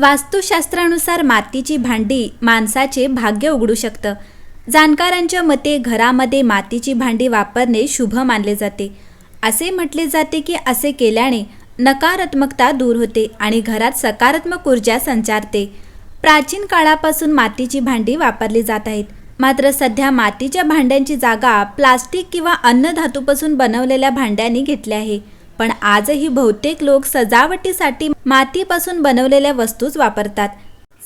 वास्तुशास्त्रानुसार मातीची भांडी माणसाचे भाग्य उघडू शकतं. जाणकारांच्या मते घरामध्ये मातीची भांडी वापरणे शुभ मानले जाते. असे म्हटले जाते की असे केल्याने नकारात्मकता दूर होते आणि घरात सकारात्मक ऊर्जा संचारते. प्राचीन काळापासून मातीची भांडी वापरली जात आहेत. मात्र सध्या मातीच्या भांड्यांची जागा प्लास्टिक किंवा अन्नधातूपासून बनवलेल्या भांड्यांनी घेतली आहे. पण आजही बहुतेक लोक सजावटीसाठी मातीपासून बनवलेल्या वस्तूच वापरतात.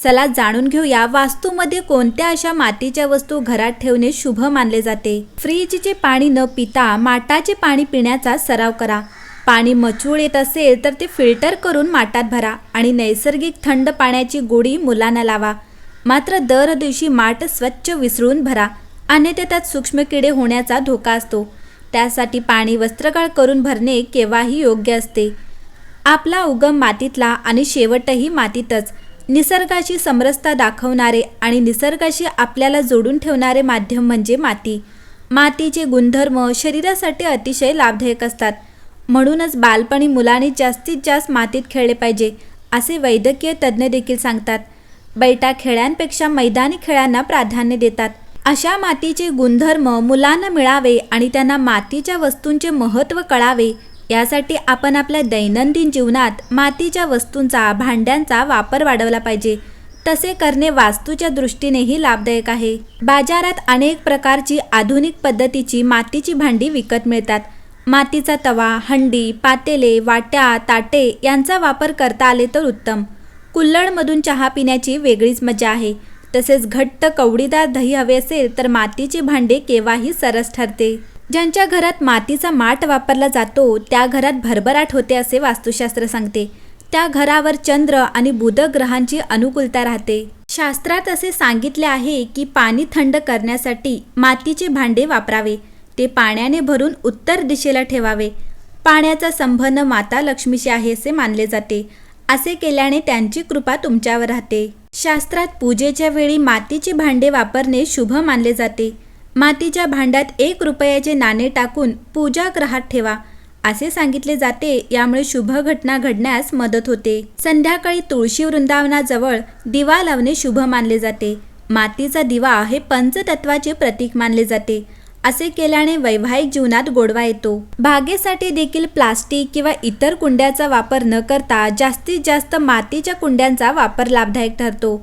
चला जाणून घेऊया वास्तूमध्ये कोणत्या अशा मातीच्या वस्तू घरात ठेवणे शुभ मानले जाते. फ्रीजचे पाणी न पिता माटाचे पाणी पिण्याचा सराव करा. पाणी मचूळ येत असेल तर ते फिल्टर करून माटात भरा आणि नैसर्गिक थंड पाण्याची गोडी मुलांना लावा. मात्र दर दिवशी माठ स्वच्छ विसळून भरा. अन्यथा त्यात सूक्ष्म किडे होण्याचा धोका असतो. त्यासाठी पाणी वस्त्रगाळ करून भरणे केव्हाही योग्य असते. आपला उगम मातीतला आणि शेवटही मातीतच. निसर्गाशी समरसता दाखवणारे आणि निसर्गाशी आपल्याला जोडून ठेवणारे माध्यम म्हणजे माती. मातीचे गुणधर्म शरीरासाठी अतिशय लाभदायक असतात. म्हणूनच बालपणी मुलांनी जास्तीत जास्त मातीत खेळले पाहिजे असे वैद्यकीय तज्ज्ञ देखील सांगतात. बैठा खेळांपेक्षा मैदानी खेळांना प्राधान्य देतात. अशा मातीचे गुणधर्म मुलांना मिळावे आणि त्यांना मातीच्या वस्तूंचे महत्त्व कळावे यासाठी आपण आपल्या दैनंदिन जीवनात मातीच्या वस्तूंचा भांड्यांचा वापर वाढवला पाहिजे. तसे करणे वास्तूच्या दृष्टीनेही लाभदायक आहे. बाजारात अनेक प्रकारची आधुनिक पद्धतीची मातीची भांडी विकत मिळतात. मातीचा तवा हंडी पातेले वाट्या ताटे यांचा वापर करता आले तर उत्तम. कुल्लडमधून चहा पिण्याची वेगळीच मजा आहे. तसेच घट्ट कवडीदार दही हवे असेल तर मातीचे भांडे केव्हाही सरस ठरते. ज्यांच्या घरात मातीचा माठ वापरला जातो त्या घरात भरभराट होते असे वास्तुशास्त्र सांगते. त्या घरावर चंद्र आणि बुध ग्रहांची अनुकूलता राहते. शास्त्रात असे सांगितले आहे की पाणी थंड करण्यासाठी मातीचे भांडे वापरावे. ते पाण्याने भरून उत्तर दिशेला ठेवावे. पाण्याचा संबंध माता लक्ष्मीशी आहे असे मानले जाते. असे केल्याने त्यांची कृपा तुमच्यावर राहते. शास्त्रात पूजेच्या वेळी मातीचे भांडे वापरणे शुभ मानले जाते. मातीच्या भांड्यात एक रुपयाचे नाणे टाकून पूजागृहात ठेवा असे सांगितले जाते. यामुळे शुभ घटना घडण्यास मदत होते. संध्याकाळी तुळशी वृंदावनाजवळ दिवा लावणे शुभ मानले जाते. मातीचा दिवा हे पंचतत्वाचे प्रतीक मानले जाते. असे केल्याने वैवाहिक जीवनात गोडवा येतो. बागेसाठी देखील प्लास्टिक किंवा इतर कुंड्याचा वापर न करता जास्तीत जास्त मातीच्या कुंड्यांचा वापर लाभदायक ठरतो.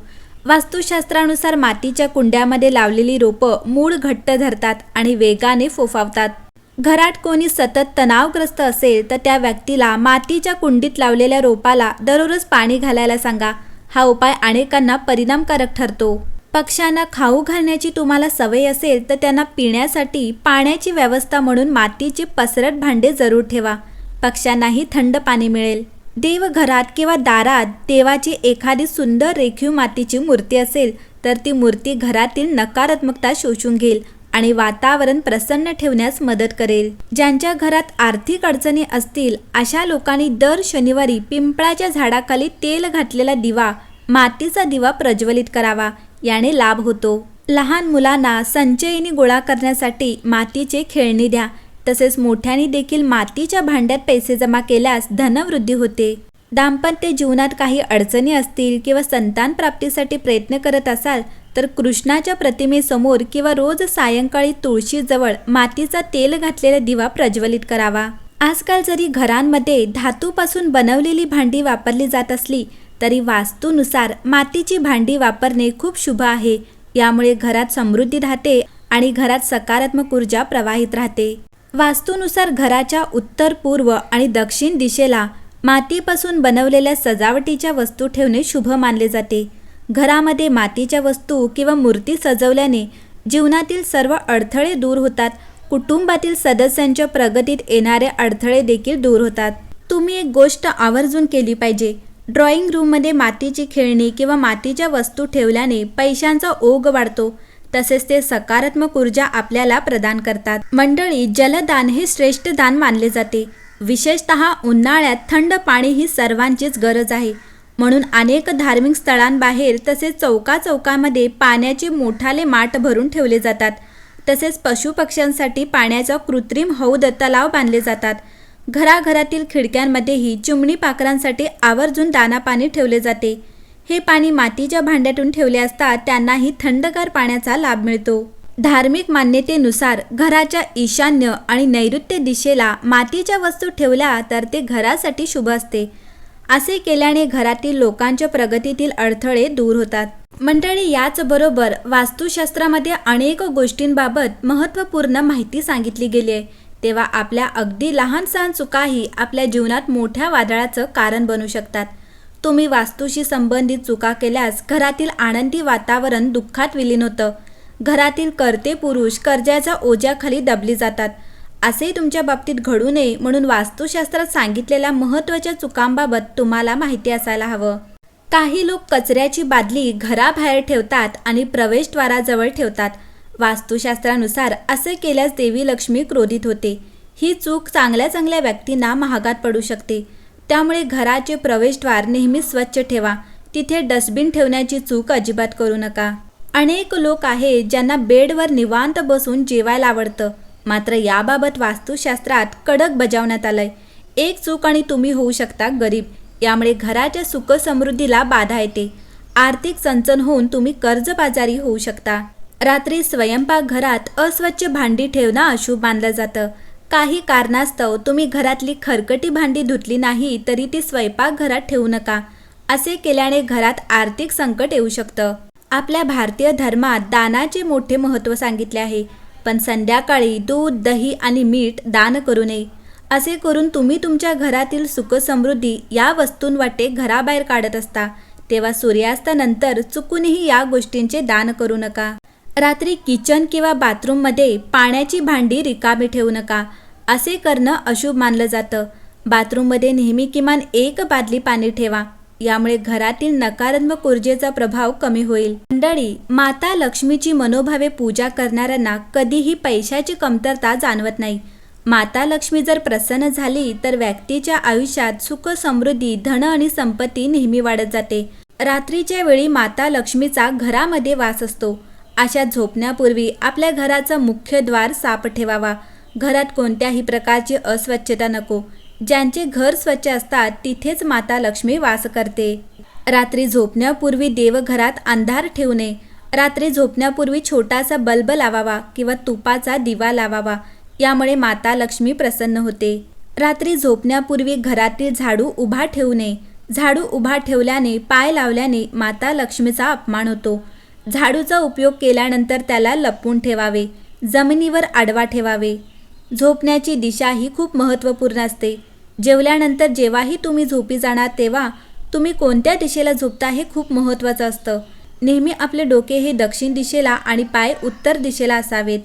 वास्तुशास्त्रानुसार मातीच्या कुंड्यामध्ये लावलेली रोपं मूळ घट्ट धरतात आणि वेगाने फोफावतात. घरात कोणी सतत तणावग्रस्त असेल तर त्या व्यक्तीला मातीच्या कुंडीत लावलेल्या रोपाला दररोज पाणी घालायला सांगा. हा उपाय अनेकांना परिणामकारक ठरतो. पक्ष्यांना खाऊ घालण्याची तुम्हाला सवय असेल तर त्यांना पिण्यासाठी पाण्याची व्यवस्था म्हणून मातीची पसरट भांडे जरूर ठेवा. पक्ष्यांनाही थंड पाणी मिळेल. देवघरात किंवा दारात देवाची एखादी सुंदर रेखीव मातीची मूर्ती असेल तर ती मूर्ती घरातील नकारात्मकता शोषून घेईल आणि वातावरण प्रसन्न ठेवण्यास मदत करेल. ज्यांच्या घरात आर्थिक अडचणी असतील अशा लोकांनी दर शनिवारी पिंपळाच्या झाडाखाली तेल घातलेला दिवा मातीचा दिवा प्रज्वलित करावा. याने लाभ होतो. लहान मुलांना संचयिनी गोळा करण्यासाठी मातीचे खेळणी द्या. तसेच मोठ्यांनी देखील मातीच्या भांड्यात पैसे जमा केल्यास धनवृद्धी होते. दाम्पत्य जीवनात काही अडचणी असतील किंवा संतान प्राप्तीसाठी प्रयत्न करत असाल तर कृष्णाच्या प्रतिमेसमोर किंवा रोज सायंकाळी तुळशीजवळ मातीचा तेल घातलेला दिवा प्रज्वलित करावा. आजकाल जरी घरांमध्ये धातूपासून बनवलेली भांडी वापरली जात असली तरी वास्तूनुसार मातीची भांडी वापरणे खूप शुभ आहे. यामुळे घरात समृद्धी राहते आणि घरात सकारात्मक ऊर्जा प्रवाहित राहते. वास्तूनुसार घराच्या उत्तर पूर्व आणि दक्षिण दिशेला मातीपासून बनवलेल्या सजावटीच्या वस्तू ठेवणे शुभ मानले जाते. घरामध्ये मातीच्या वस्तू किंवा मूर्ती सजवल्याने जीवनातील सर्व अडथळे दूर होतात. कुटुंबातील सदस्यांच्या प्रगतीत येणारे अडथळे देखील दूर होतात. तुम्ही एक गोष्ट आवर्जून केली पाहिजे. ड्रॉइंग रूममध्ये मातीची खेळणी किंवा मातीच्या वस्तू ठेवल्याने पैशांचा ओघ वाढतो. तसेच ते सकारात्मक ऊर्जा आपल्याला प्रदान करतात. मंडळी जलदान हे श्रेष्ठ दान मानले जाते. विशेषत उन्हाळ्यात थंड पाणी ही सर्वांचीच गरज आहे. म्हणून अनेक धार्मिक स्थळांबाहेर तसेच चौका चौकामध्ये पाण्याचे मोठाले माठ भरून ठेवले जातात. तसेच पशुपक्ष्यांसाठी पाण्याचा कृत्रिम हौद तलाव बांधले जातात. घराघरातील खिडक्यांमध्येही चिमणी पाखरांसाठी आवर्जून दाना पाणी ठेवले जाते. हे पाणी मातीच्या भांड्यातून ठेवले असता त्यांनाही थंडगार पाण्याचा लाभ मिळतो. धार्मिक मान्यतेनुसार घराच्या ईशान्य आणि नैऋत्य दिशेला मातीच्या वस्तू ठेवल्या तर ते घरासाठी शुभ असते. असे केल्याने घरातील लोकांच्या प्रगतीतील अडथळे दूर होतात. मंडळी याचबरोबर वास्तुशास्त्रामध्ये अनेक गोष्टींबाबत महत्त्वपूर्ण माहिती सांगितली गेली आहे. तेव्हा आपल्या अगदी लहान सहान चुकाही आपल्या जीवनात मोठ्या वादळाचं कारण बनू शकतात. तुम्ही वास्तूशी संबंधित चुका केल्यास घरातील आनंदी वातावरण दुःखात विलीन होतं. घरातील कर्ते पुरुष कर्जाच्या ओझ्याखाली दबली जातात. असे तुमच्या बाबतीत घडू नये म्हणून वास्तुशास्त्रात सांगितलेल्या महत्त्वाच्या चुकांबाबत तुम्हाला माहिती असायला हवं. काही लोक कचऱ्याची बादली घराबाहेर ठेवतात आणि प्रवेशद्वाराजवळ ठेवतात. वास्तुशास्त्रानुसार असे केल्यास देवी लक्ष्मी क्रोधित होते. ही चूक चांगल्या चांगल्या व्यक्तींना महागात पडू शकते. त्यामुळे घराचे प्रवेशद्वार नेहमी स्वच्छ ठेवा. तिथे डस्टबिन ठेवण्याची चूक अजिबात करू नका. अनेक लोक आहेत ज्यांना बेडवर निवांत बसून जेवायला आवडतं. मात्र याबाबत वास्तुशास्त्रात कडक बजावण्यात आलंय. एक चूक आणि तुम्ही होऊ शकता गरीब. यामुळे घराच्या सुखसमृद्धीला बाधा येते. आर्थिक चणचण होऊन तुम्ही कर्जबाजारी होऊ शकता. रात्री स्वयंपाकघरात अस्वच्छ भांडी ठेवणं अशुभ मानलं जातं. काही कारणास्तव तुम्ही घरातली खरकटी भांडी धुतली नाही तरी ती स्वयंपाकघरात ठेवू नका. असे केल्याने घरात आर्थिक संकट येऊ शकतं. आपल्या भारतीय धर्मात दानाचे मोठे महत्त्व सांगितले आहे. पण संध्याकाळी दूध दही आणि मीठ दान करू नये. असे करून तुम्ही तुमच्या घरातील सुखसमृद्धी या वस्तूंवाटे घराबाहेर काढत असता. तेव्हा सूर्यास्तानंतर चुकूनही या गोष्टींचे दान करू नका. रात्री किचन किंवा बाथरूममध्ये पाण्याची भांडी रिकामी ठेवू नका. असे करणं अशुभ मानलं जातं. बाथरूममध्ये नेहमी किमान एक बादली पाणी ठेवा. यामुळे घरातील नकारात्मक ऊर्जेचा प्रभाव कमी होईल. मंडळी माता लक्ष्मीची मनोभावे पूजा करणाऱ्यांना कधीही पैशाची कमतरता जाणवत नाही. माता लक्ष्मी जर प्रसन्न झाली तर व्यक्तीच्या आयुष्यात सुख समृद्धी धन आणि संपत्ती नेहमी वाढत जाते. रात्रीच्या वेळी माता लक्ष्मीचा घरामध्ये वास असतो. अशा झोपण्यापूर्वी आपल्या घराचा मुख्य द्वार साफ ठेवावा. घरात कोणत्याही प्रकारची अस्वच्छता नको. ज्यांचे घर स्वच्छ असतात तिथेच माता लक्ष्मी वास करते. रात्री झोपण्यापूर्वी देवघरात अंधार ठेवू नये. रात्री झोपण्यापूर्वी छोटासा बल्ब लावावा किंवा तुपाचा दिवा लावावा यामुळे माता लक्ष्मी प्रसन्न होते. रात्री झोपण्यापूर्वी घरातील झाडू उभा ठेवू नये. झाडू उभा ठेवल्याने पाय लावल्याने माता लक्ष्मीचा अपमान होतो. झाडूचा उपयोग केल्यानंतर त्याला लपवून ठेवावे जमिनीवर आडवा ठेवावे. झोपण्याची दिशा ही खूप महत्त्वपूर्ण असते. जेवल्यानंतर जेव्हाही तुम्ही झोपी जाणार तेव्हा तुम्ही कोणत्या दिशेला झोपता हे खूप महत्त्वाचं असतं. नेहमी आपले डोके हे दक्षिण दिशेला आणि पाय उत्तर दिशेला असावेत.